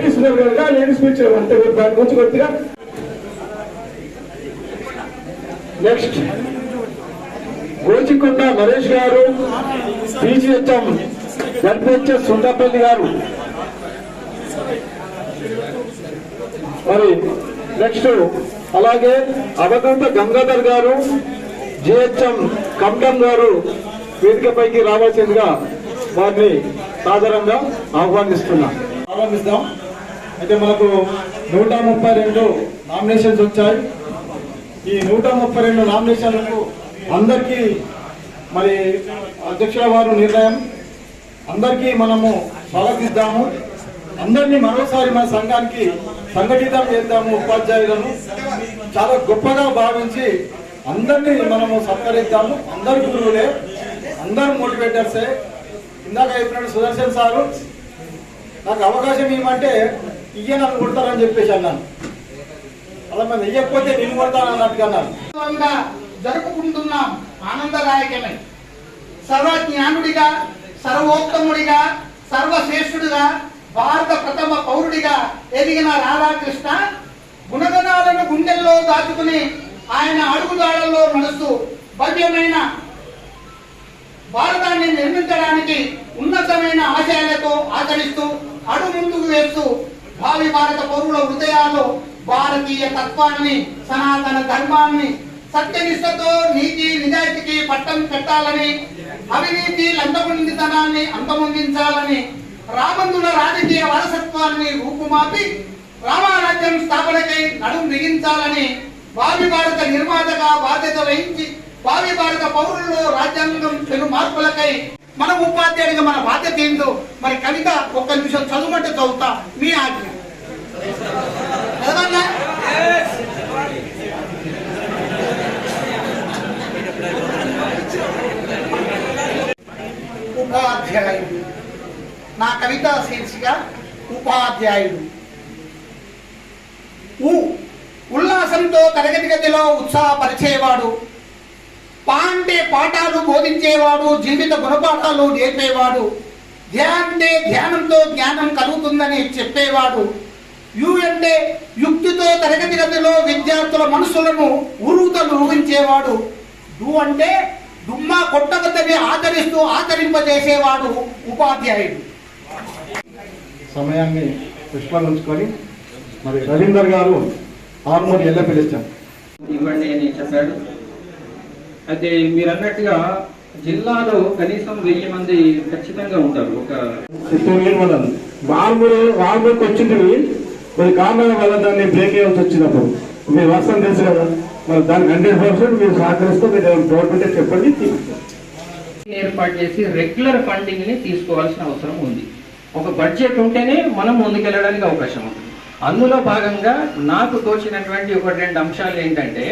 Ladies ఉన్నారు కనుక ladies పిలిచారు అంతే దాని గురించి కొద్దిగా. నెక్స్ట్ గోచికొండ నరేష్ గారు పీజీహెచ్ఎం జడ్పిహెచ్ఎస్ సుందరపల్లి గారు. మరి నెక్స్ట్ అలాగే అవధూత గంగాధర్ గారు జిహెచ్ఎం కమ్టం గారు వేదికపైకి రావాల్సిందిగా వారిని సాధారణంగా ఆహ్వానిస్తున్నాం. ఆహ్వానిస్తాం. అయితే మనకు నూట ముప్పై రెండు నామినేషన్స్ వచ్చాయి. ఈ నూట ముప్పై రెండు నామినేషన్లకు అందరికీ మరి అధ్యక్షుల వారు నిర్ణయం. అందరికీ మనము స్వాగతిద్దాము. అందరినీ మరోసారి మన సంఘానికి సంఘటితం చేద్దాము ఉపాధ్యాయులను. చాలా గొప్పగా భావించి అందరినీ మనము సత్కరిద్దాము. అందరు గురువులే అందరు మోటివేటర్సే. ఇందాక చెప్పినట్టు సుదర్శన్ సారు నాకు అవకాశం ఏమంటే ఇయ్య నన్ను కొడతారని చెప్పేసి అన్నాను. అలా మనం ఇయ్యకపోతే నేను కొడతాను అన్నట్టుగా అన్నాను. జరుపుకుంటున్నాం ఆనందదాయకమే. సర్వజ్ఞానుడిగా సర్వోత్తముడిగా సర్వశ్రేష్ఠుడిగా భారత ప్రథమ పౌరుడిగా ఎదిగిన రాధాకృష్ణ గుణగణాలను గుండెల్లో దాచుకుని ఆయన అడుగుదాడల్లో నడుస్తూ భవ్యమైన భారతాన్ని నిర్మించడానికి ఉన్నతమైన ఆశయాలతో ఆచరిస్తూ అడుగు ముందుకు వేస్తూ భావి భారత పౌరుల హృదయాల్లో భారతీయ తత్వాన్ని సనాతన ధర్మాన్ని సత్యనిష్టతో నీతి నిజాయితీకి పట్టం పెట్టాలని అవినీతి లంతముందితనాన్ని అంతమొందించాలని రామందుల రాజకీయ వారసత్వాన్ని రూపుమాపి రామారాజ్యం స్థాపనకై నడుం బిగించాలని భావి భారత నిర్మాతగా బాధ్యత వహించి భావి భారత పౌరుల్లో రాజ్యాంగం పెను మార్పులకై మన ఉపాధ్యాయుడిగా మన బాధ్యత ఏందో మరి కవిత ఒక్క నిమిషం చదువుమంటే చదువుతా. మీ ఆజ్ఞ. ఉపాధ్యాయుడు. నా కవిత శీర్షిక ఉపాధ్యాయుడు. ఉ ఉల్లాసంతో తరగతి గదిలో ఉత్సాహపరిచేవాడు. పా అంటే పాఠాలు బోధించేవాడు జీవిత గుణపాఠాలు నేర్పేవాడు. ధ్యా అంటే ధ్యానంతో జ్ఞానం కలుగుతుందని చెప్పేవాడు. యు అంటే యుక్తితో తరగతి గదిలో విద్యార్థుల మనసులను ఉరుతలు ఊహించేవాడు. డు అంటే దుమ్మా కొట్టవద్దని ఆచరిస్తూ ఆచరింపజేసేవాడు ఉపాధ్యాయుడు. సమయాన్ని దృష్టిలో ఉంచుకొని మరి రవీందర్ గారు ఆర్మూర్ ఎల్ల పిలిచాం ఇవ్వండి అని చెప్పాడు. అయితే మీరు అన్నట్టుగా జిల్లాలో కనీసం వెయ్యి మంది ఖచ్చితంగా ఉంటారు. ఒక ఆర్మూర్ ఆర్మూర్కి వచ్చింది కొన్ని కారణాల వల్ల దాన్ని బ్రేక్ అయ్యాల్సి వచ్చినప్పుడు. మీరు వాస్తవం తెలుసు కదా. మరి దానికి హండ్రెడ్ పర్సెంట్ మీరు సహకరిస్తూ మీరు గవర్నమెంట్ చెప్పండి ఏర్పాటు చేసి రెగ్యులర్ ఫండింగ్ని తీసుకోవాల్సిన అవసరం ఉంది. ఒక బడ్జెట్ ఉంటేనే మనం ముందుకెళ్ళడానికి అవకాశం ఉంటుంది. అందులో భాగంగా నాకు తోచినటువంటి ఒక రెండు అంశాలు ఏంటంటే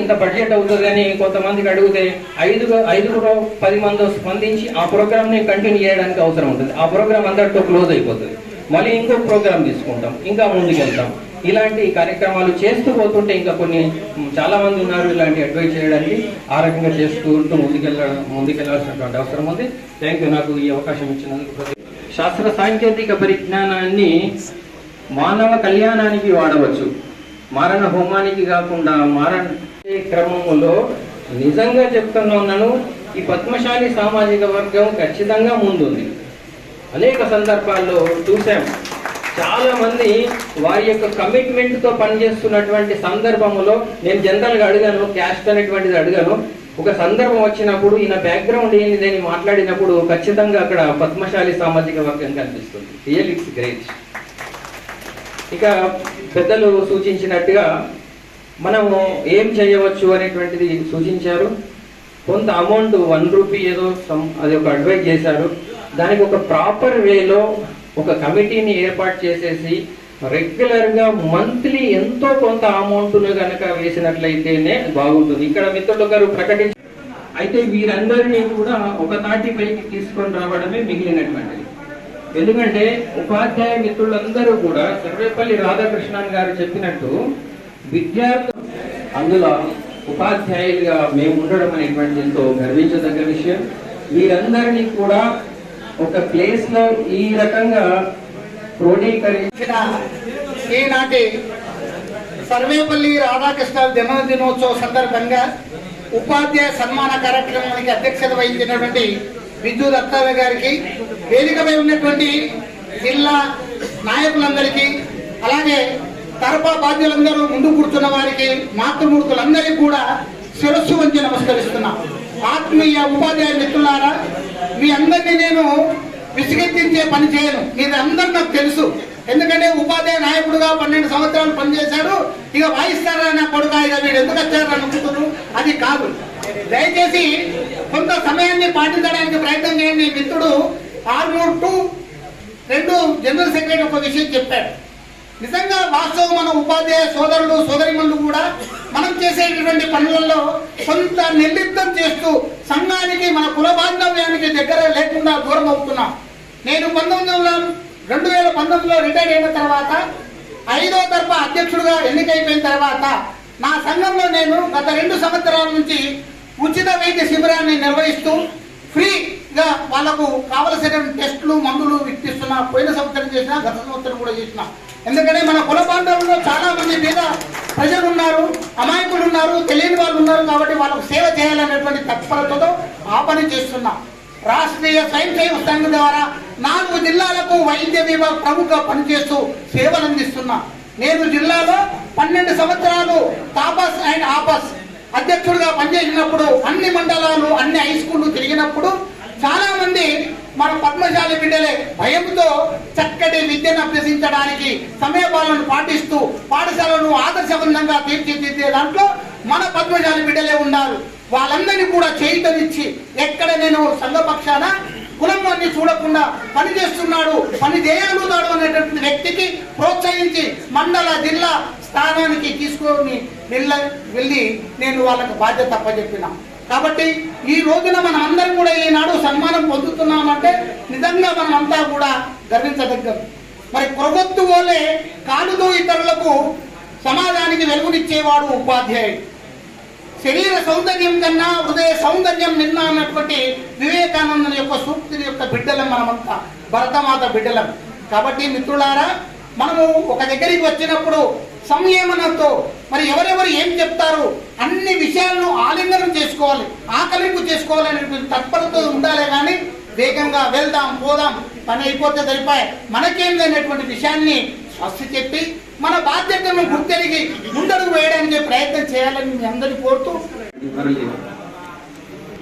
ఇంత బడ్జెట్ అవుతుందని కొంతమందికి అడిగితే ఐదు ఐదుగురు పది మంది స్పందించి ఆ ప్రోగ్రామ్ని కంటిన్యూ చేయడానికి అవసరం ఉంటుంది. ఆ ప్రోగ్రామ్ అందరితో క్లోజ్ అయిపోతుంది. మళ్ళీ ఇంకో ప్రోగ్రామ్ తీసుకుంటాం ఇంకా ముందుకెళ్తాం. ఇలాంటి కార్యక్రమాలు చేస్తూ పోతుంటే ఇంకా కొన్ని చాలామంది చాలా మంది ఉన్నారు ఇలాంటి అడ్వైజ్ చేయడానికి. ఆ రకంగా చేసుకుంటూ ముందుకెళ్ళ ముందుకెళ్ళాల్సినటువంటి అవసరం ఉంది. థ్యాంక్ యూ నాకు ఈ అవకాశం ఇచ్చినందుకు శాస్త్ర సాంకేతిక పరిజ్ఞానాన్ని మానవ కళ్యాణానికి వాడవచ్చు. మారణ హోమానికి కాకుండా మారణ క్రమంలో నిజంగా చెప్తున్నాను ఈ పద్మశాలి సామాజిక వర్గం ఖచ్చితంగా ముందుంది. అనేక సందర్భాల్లో చూసాం చాలా మంది వారి యొక్క కమిట్మెంట్తో పనిచేస్తున్నటువంటి సందర్భంలో నేను జనరల్గా అడిగాను క్యాస్ట్ అనేటువంటిది అడిగాను. ఒక సందర్భం వచ్చినప్పుడు ఈయన బ్యాక్గ్రౌండ్ ఏంది అని మాట్లాడినప్పుడు ఖచ్చితంగా అక్కడ పద్మశాలి సామాజిక వర్గం కనిపిస్తుంది. రియల్ ఇట్స్ గ్రేట్ ఇక పెద్దలు సూచించినట్టుగా మనము ఏం చేయవచ్చు అనేటువంటిది సూచించారు. కొంత అమౌంట్ వన్ రూపీ ఏదో సమ్ అది ఒక అడ్వైజ్ చేశారు. దానికి ఒక ప్రాపర్ వేలో ఒక కమిటీని ఏర్పాటు చేసేసి రెగ్యులర్గా మంత్లీ ఎంతో కొంత అమౌంట్ను కనుక వేసినట్లయితేనే బాగుంటుంది. ఇక్కడ మిత్రులు గారు ప్రకటించి అయితే వీరందరినీ కూడా ఒక తాటిపైకి తీసుకొని రావడమే మిగిలినటువంటిది. ఎందుకంటే ఉపాధ్యాయ మిత్రులందరూ కూడా సర్వేపల్లి రాధాకృష్ణన్ గారు చెప్పినట్టు విద్యార్థులు అందులో ఉపాధ్యాయులుగా మేము ఉండడం అనేటువంటి ఎంతో గర్వించదగ్గ విషయం. వీరందరినీ కూడా ఒక ప్లేస్లో ఈ రకంగా క్రోడీకరించిన ఈనాటి సర్వేపల్లి రాధాకృష్ణ జన్మదినోత్సవ సందర్భంగా ఉపాధ్యాయ సన్మాన కార్యక్రమానికి అధ్యక్షత వహించినటువంటి విద్యు దత్తావే గారికి వేదికపై ఉన్నటువంటి జిల్లా నాయకులందరికీ అలాగే తరపా బాధ్యులందరూ ముందు కూర్చున్న వారికి మాతృమూర్తులందరికీ కూడా శిరస్సు వంచి నమస్కరిస్తున్నాం. ఆత్మీయ ఉపాధ్యాయ మిత్రులారా మీ అందరినీ నేను విసిగెత్తించే పని చేయను. మీరు అందరు నాకు తెలుసు. ఎందుకంటే ఉపాధ్యాయ నాయకుడుగా పన్నెండు సంవత్సరాలు పనిచేశాడు. ఇక వాయిస్తారా నా కొడుకు? ఇక వీడు ఎందుకు వచ్చారా అనుకుంటున్నారు అది కాదు. దయచేసి కొంత సమయాన్ని పాటించడానికి ప్రయత్నం చేయండి. మిత్రుడు ఆర్మూర్ టు రెండు జనరల్ సెక్రటరీ ఒక విషయం చెప్పాడు. నిజంగా వాస్తవం మన ఉపాధ్యాయ సోదరులు సోదరిమణులు కూడా మనం చేసేటటువంటి పనులలో కొంత నిర్లిప్తం చేస్తూ సంఘానికి మన కుల బాంధవ్యానికి దగ్గర లేకుండా దూరం అవుతున్నాం. నేను పంతొమ్మిది వందల రెండు వేల పంతొమ్మిదిలో రిటైర్ అయిన తర్వాత ఐదో తరఫా అధ్యక్షుడిగా ఎన్నికైపోయిన తర్వాత నా సంఘంలో నేను గత రెండు సంవత్సరాల నుంచి ఉచిత వైద్య శిబిరాన్ని నిర్వహిస్తూ ఫ్రీగా వాళ్ళకు కావలసిన టెస్టులు మందులు ఇప్పిస్తున్నా పోయిన సంవత్సరం చేసిన గత సంవత్సరం కూడా చేసిన. ఎందుకంటే మన కుల బాంధవుల్లో చాలా మంది మీద ప్రజలు ఉన్నారు అమాయకులు ఉన్నారు తెలియని వాళ్ళు ఉన్నారు కాబట్టి వాళ్ళకు సేవ చేయాలనేటువంటి తత్పరతతో ఆ పని చేస్తున్నా. రాష్ట్రీయ స్వయం సేవ సంఘం ద్వారా నాలుగు జిల్లాలకు వైద్య విభాగ ప్రముఖ పనిచేస్తూ సేవలు అందిస్తున్నా. నేను జిల్లాలో పన్నెండు సంవత్సరాలు తాపస్ అండ్ ఆపస్ అధ్యక్షుడిగా పనిచేసినప్పుడు అన్ని మండలాలు అన్ని హై స్కూళ్ళు తిరిగినప్పుడు చాలా మంది మన పద్మశాలి బిడ్డలే భయంతో చక్కటి విద్యను అభ్యసించడానికి సమయపాలను పాటిస్తూ పాఠశాలను ఆదర్శవంతంగా తీర్చిదిద్దే దాంట్లో మన పద్మశాలి బిడ్డలే ఉన్నారు. వాళ్ళందరినీ కూడా చేయితనిచ్చి ఎక్కడ నేను సంఘపక్షాన కులం అన్ని చూడకుండా పని చేస్తున్నాడు పని చేయగలుగుతాడు అనేటువంటి వ్యక్తికి ప్రోత్సహించి మండల జిల్లా స్థానానికి తీసుకొని వెళ్ళ వెళ్ళి నేను వాళ్ళకు బాధ్యత అప్పచెప్పిన. కాబట్టి ఈ రోజున మనం అందరం కూడా ఈనాడు సన్మానం పొందుతున్నామంటే నిజంగా మనం అంతా కూడా గర్వించదగ్గం. మరి ప్రభుత్వ వోలే కాలుతో ఇతరులకు సమాజానికి వెలుగునిచ్చేవాడు ఉపాధ్యాయుడు. శరీర సౌందర్యం కన్నా హృదయ సౌందర్యం నిన్న అన్నటువంటి వివేకానంద యొక్క సూక్తిని యొక్క బిడ్డలం మనమంతా భరతమాత బిడ్డలం. కాబట్టి మిత్రులారా మనము ఒక దగ్గరికి వచ్చినప్పుడు సంయమనంతో మరి ఎవరెవరు ఏం చెప్తారు? అన్ని విషయాలను ఆలింగనం చేసుకోవాలి ఆకలింపు చేసుకోవాలనేటువంటి తత్పరతో ఉండాలి కానీ వేగంగా వెళ్దాం పోదాం పని అయిపోతే సరిపోయి. మనకేం లేనటువంటి విషయాన్ని స్వస్తి చెప్పి మన బాధ్యతను గుర్తెరిగి ముందడుగు వేయడానికి ప్రయత్నం చేయాలని మీ అందరినీ కోరుతూ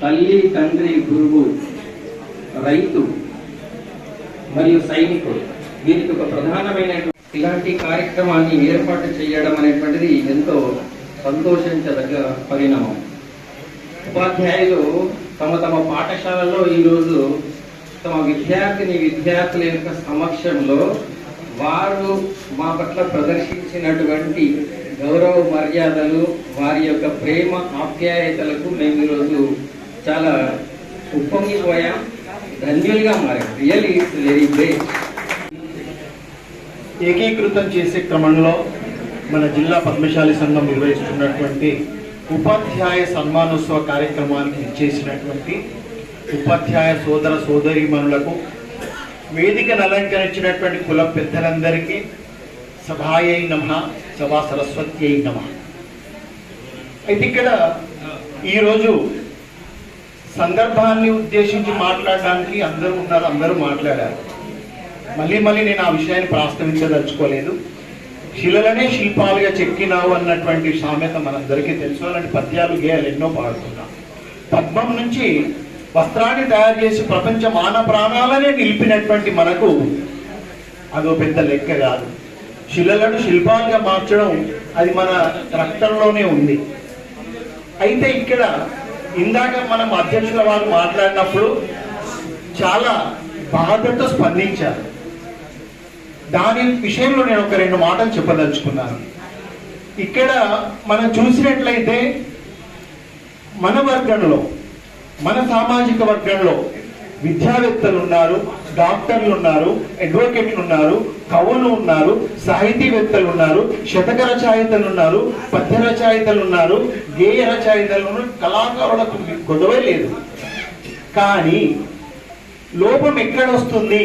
తల్లి తండ్రి గురువు రైతు మరియు సైనికుడు. దీనికి ఒక ప్రధానమైన ఇలాంటి కార్యక్రమాన్ని ఏర్పాటు చేయడం అనేటువంటిది ఎంతో సంతోషించదగ్గ పరిణామం. ఉపాధ్యాయులు తమ తమ పాఠశాలలో ఈరోజు తమ విద్యార్థిని విద్యార్థుల యొక్క సమక్షంలో వారు మా పట్ల ప్రదర్శించినటువంటి గౌరవ మర్యాదలు వారి యొక్క ప్రేమ ఆప్యాయతలకు మేము ఈరోజు చాలా ఉప్పొంగిపోయాం ధన్యులుగా మారాం. రియల్ ఇట్స్ వెరీ గ్రేట్ ఏకీకృతం చేసే క్రమంలో మన జిల్లా పద్మశాలి సంఘం నిర్వహిస్తున్నటువంటి ఉపాధ్యాయ సన్మానోత్సవ కార్యక్రమానికి ఇచ్చేసినటువంటి ఉపాధ్యాయ సోదర సోదరీమణులకు వేదికను అలంకరించినటువంటి కుల పెద్దలందరికీ సభాయై నమ సభా సరస్వతి అయి నమ. అయితే ఇక్కడ ఈరోజు సందర్భాన్ని ఉద్దేశించి మాట్లాడడానికి అందరూ ఉన్నారు అందరూ మాట్లాడారు. మళ్ళీ మళ్ళీ నేను ఆ విషయాన్ని ప్రాస్తావించదలుచుకోలేదు శిలలనే శిల్పాలుగా చెక్కినావు అన్నటువంటి సామెత మనందరికీ తెలుసు. అలాంటి పద్యాలు గేయాలు ఎన్నో పాడుతున్నాం పద్మం నుంచి వస్త్రాన్ని తయారు చేసి ప్రపంచ మాన ప్రాణాలనే నిలిపినటువంటి మనకు అదో పెద్ద లెక్క కాదు. శిలలను శిల్పాలుగా మార్చడం అది మన రక్తంలోనే ఉంది. అయితే ఇక్కడ ఇందాక మనం అధ్యక్షుల వారు మాట్లాడినప్పుడు చాలా బాధతో స్పందించారు. దాని విషయంలో నేను ఒక రెండు మాటలు చెప్పదలుచుకున్నాను. ఇక్కడ మనం చూసినట్లయితే మన వర్గంలో మన సామాజిక వర్గంలో విద్యావేత్తలు ఉన్నారు డాక్టర్లు ఉన్నారు అడ్వకేట్లు ఉన్నారు కవులు ఉన్నారు సాహితీవేత్తలు ఉన్నారు శతక రచయితలు ఉన్నారు పద్య రచయితలు ఉన్నారు గేయ రచయితలు కళాకారులకు గొడవే లేదు. కానీ లోపం ఎక్కడ వస్తుంది?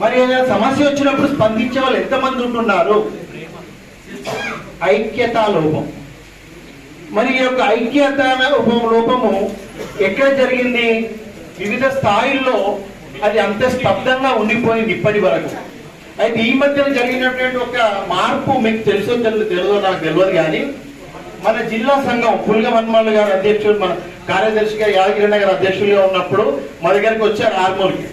మరి ఏదైనా సమస్య వచ్చినప్పుడు స్పందించే వాళ్ళు ఎంతమంది ఉంటున్నారు? ఐక్యతా లోపం. మరి ఈ యొక్క ఐక్యత లోపము ఎక్కడ జరిగింది? వివిధ స్థాయిల్లో అది అంత స్తబ్దంగా ఉండిపోయింది ఇప్పటి వరకు. అయితే ఈ మధ్యన జరిగినటువంటి ఒక మార్పు మీకు తెలుసో తెలియదు తెలియదో నాకు తెలియదు కానీ మన జిల్లా సంఘం పుల్గ మన్మల్ గారు అధ్యక్షుడు మన కార్యదర్శిగా యాదగిరి గారు అధ్యక్షులుగా ఉన్నప్పుడు మా దగ్గరికి వచ్చారు ఆర్మూర్కి.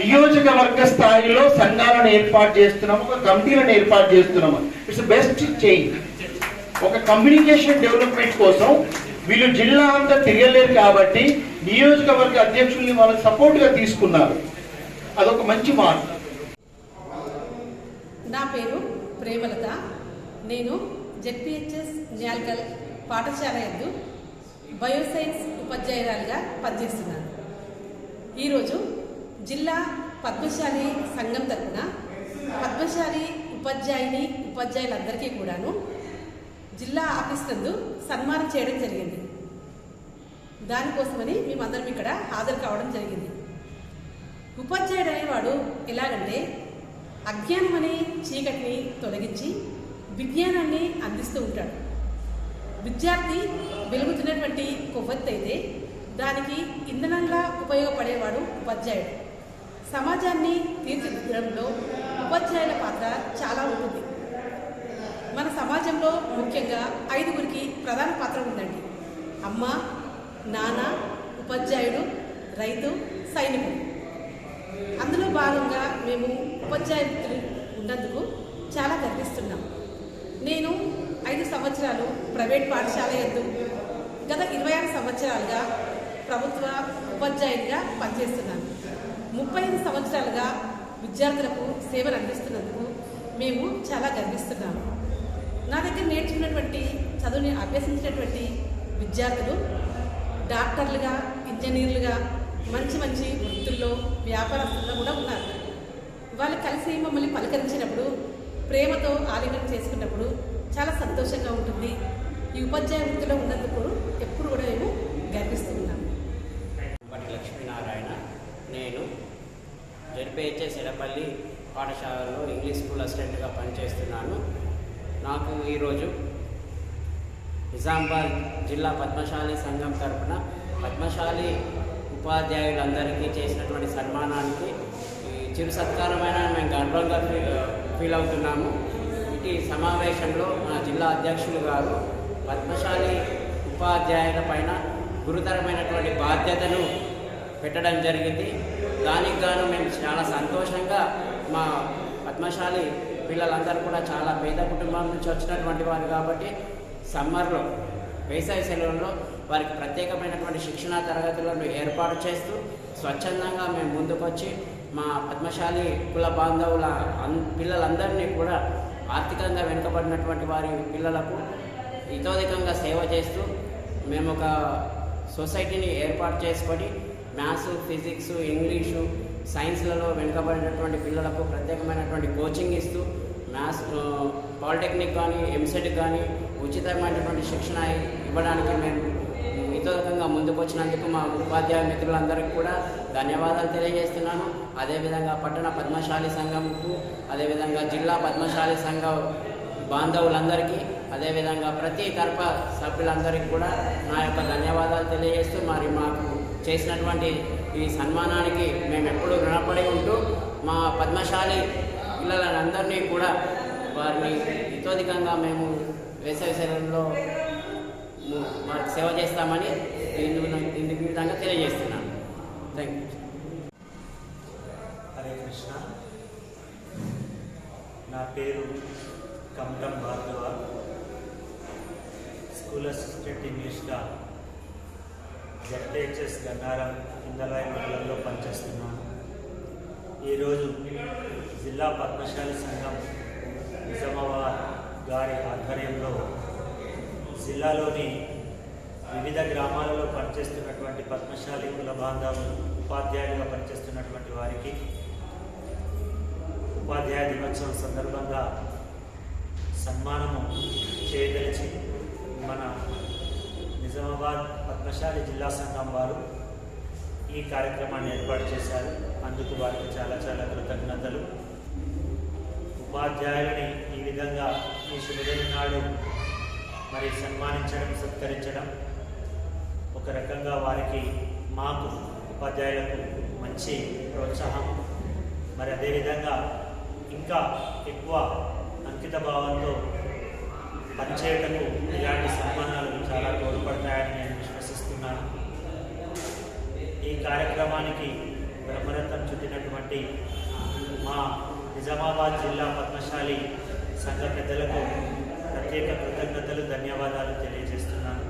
నియోజకవర్గ స్థాయిలో సంఘాలను ఏర్పాటు చేస్తున్నాము ఒక కమిటీలను ఏర్పాటు చేస్తున్నాము. ఇట్స్ బెస్ట్ చేంజ్ ఒక కమ్యూనికేషన్ డెవలప్మెంట్ కోసం వీళ్ళు జిల్లా అంతా తిరగలేరు కాబట్టి నియోజకవర్గ అధ్యక్షుల్ని వాళ్ళకి సపోర్ట్గా తీసుకున్నారు. అదొక మంచి మార్పు. నా పేరు ప్రేమలత. నేను జెడ్పిహెచ్ఎస్ న్యాల్కల్ పాఠశాల ఎందు బయోసైన్స్ ఉపాధ్యాయురాలుగా పనిచేస్తున్నాను. ఈరోజు జిల్లా పద్మశాలి సంఘం తరఫున పద్మశాలి ఉపాధ్యాయుని ఉపాధ్యాయులందరికీ కూడాను జిల్లా ఆఫీస్ నందు సన్మానం చేయడం జరిగింది. దానికోసమని మేమందరం ఇక్కడ హాజరు కావడం జరిగింది. ఉపాధ్యాయుడు అనేవాడు ఎలాగంటే అజ్ఞానం అనే చీకటిని తొలగించి విజ్ఞానాన్ని అందిస్తూ ఉంటాడు. విద్యార్థి వెలుగుతున్నటువంటి కొవ్వొత్తు అయితే దానికి ఇంధనంగా ఉపయోగపడేవాడు ఉపాధ్యాయుడు. సమాజాన్ని తీర్చిదిద్దడంలో ఉపాధ్యాయుల పాత్ర చాలా ఉంటుంది. మన సమాజంలో ముఖ్యంగా ఐదుగురికి ప్రధాన పాత్ర ఉందండి. అమ్మ నాన్న ఉపాధ్యాయుడు రైతు సైనికుడు అందులో భాగంగా మేము ఉపాధ్యాయులు ఉన్నందుకు చాలా గర్విస్తున్నాం. నేను ఐదు సంవత్సరాలు ప్రైవేట్ పాఠశాల ఎందు గత ఇరవై ఆరు సంవత్సరాలుగా ప్రభుత్వ ఉపాధ్యాయునిగా పనిచేస్తున్నాను. ముప్పై ఐదు సంవత్సరాలుగా విద్యార్థులకు సేవలు అందిస్తున్నందుకు మేము చాలా గర్విస్తున్నాము నా దగ్గర నేర్చుకున్నటువంటి చదువుని అభ్యసించినటువంటి విద్యార్థులు డాక్టర్లుగా ఇంజనీర్లుగా మంచి మంచి వృత్తుల్లో వ్యాపారస్తుల్లో కూడా ఉన్నారు. వాళ్ళు కలిసి మమ్మల్ని పలకరించినప్పుడు ప్రేమతో ఆలింగనం చేసుకున్నప్పుడు చాలా సంతోషంగా ఉంటుంది. ఈ ఉపాధ్యాయ వృత్తిలో ఉన్నందుకు ఎప్పుడు కూడా మేము గర్విస్తున్నాం ఉన్నాము పట్టి లక్ష్మీనారాయణ నేను జడ్పిహెచ్ఎస్ ఎడపల్లి పాఠశాలలో ఇంగ్లీష్ స్కూల్ అసిస్టెంట్గా పనిచేస్తున్నాను. నాకు ఈరోజు నిజామాబాద్ జిల్లా పద్మశాలి సంఘం తరఫున పద్మశాలి ఉపాధ్యాయులందరికీ చేసినటువంటి సన్మానానికి చిరు సత్కారమైన మేము గర్వంగా ఫీల్ అవుతున్నాము. ఇటు సమావేశంలో మా జిల్లా అధ్యక్షులు గారు పద్మశాలి ఉపాధ్యాయుల పైన గురుతరమైనటువంటి బాధ్యతను పెట్టడం జరిగింది. దానికి గాను మేము చాలా సంతోషంగా మా పద్మశాలి పిల్లలందరూ కూడా చాలా పేద కుటుంబం నుంచి వచ్చినటువంటి వారు కాబట్టి సమ్మర్లో వేసవి సెలవుల్లో వారికి ప్రత్యేకమైనటువంటి శిక్షణా తరగతులను ఏర్పాటు చేస్తూ స్వచ్ఛందంగా మేము ముందుకొచ్చి మా పద్మశాలి కుల బాంధవుల అన్ పిల్లలందరినీ కూడా ఆర్థికంగా వెనుకబడినటువంటి వారి పిల్లలకు ఇతోధికంగా సేవ చేస్తూ మేము ఒక సొసైటీని ఏర్పాటు చేసుకొని మ్యాథ్స్ ఫిజిక్స్ ఇంగ్లీషు సైన్స్లలో వెనుకబడినటువంటి పిల్లలకు ప్రత్యేకమైనటువంటి కోచింగ్ ఇస్తూ మ్యాథ్స్ పాలిటెక్నిక్ కానీ ఎంసెట్ కానీ ఉచితమైనటువంటి శిక్షణ ఇవ్వడానికి మేము ఇతరకంగా ముందుకు వచ్చినందుకు మా ఉపాధ్యాయ మిత్రులందరికీ కూడా ధన్యవాదాలు తెలియజేస్తున్నాను. అదేవిధంగా పట్టణ పద్మశాలి సంఘంకు అదేవిధంగా జిల్లా పద్మశాలి సంఘ బాంధవులందరికీ అదేవిధంగా ప్రతి తరఫ సభ్యులందరికీ కూడా నా యొక్క ధన్యవాదాలు తెలియజేస్తూ మరి మాకు చేసినటువంటి ఈ సన్మానానికి మేము ఎప్పుడూ రుణపడి ఉంటూ మా పద్మశాలి పిల్లలందరినీ కూడా వారిని ఇతోధికంగా మేము వేసవి సెలవుల్లో వారికి సేవ చేస్తామని ఇందుకు ఇందుకు విధంగా తెలియజేస్తున్నాను. Thank you Hare Krishna. నా పేరు కమలం భార్గవ. స్కూల్ అసిస్టెంట్ ఇంగ్లీష్గా జెడ్హెచ్ఎస్ గన్నారం ఇందరాయ మండలంలో పనిచేస్తున్నాను. ఈరోజు జిల్లా పద్మశాలి సంఘం నిజామాబాద్ గారి ఆధ్వర్యంలో జిల్లాలోని వివిధ గ్రామాలలో పనిచేస్తున్నటువంటి పద్మశాలి కుల బాంధవులు ఉపాధ్యాయులుగా పనిచేస్తున్నటువంటి వారికి ఉపాధ్యాయ దినోత్సవం సందర్భంగా సన్మానము చేయదలిచి మన నిజామాబాద్ పద్మశాలి జిల్లా సంఘం వారు ఈ కార్యక్రమాన్ని ఏర్పాటు చేశారు. అందుకు వారికి చాలా చాలా కృతజ్ఞతలు. ఉపాధ్యాయులని ఈ విధంగా ఈ శుభదిన నాడు మరి సన్మానించడం సత్కరించడం ఒక రకంగా వారికి మాకు ఉపాధ్యాయులకు మంచి ప్రోత్సాహం. మరి అదేవిధంగా ఇంకా ఎక్కువ అంకిత భావంతో పనిచేయటకు ఇలాంటి సన్మానాలు చాలా తోడ్పడతాయని నేను విశ్వసిస్తున్నాను. ఈ కార్యక్రమానికి బ్రహ్మరథం చుట్టినటువంటి మా నిజామాబాద్ జిల్లా పద్మశాలి సంఘ పెద్దలకు ప్రత్యేక కృతజ్ఞతలు ధన్యవాదాలు తెలియజేస్తున్నాను.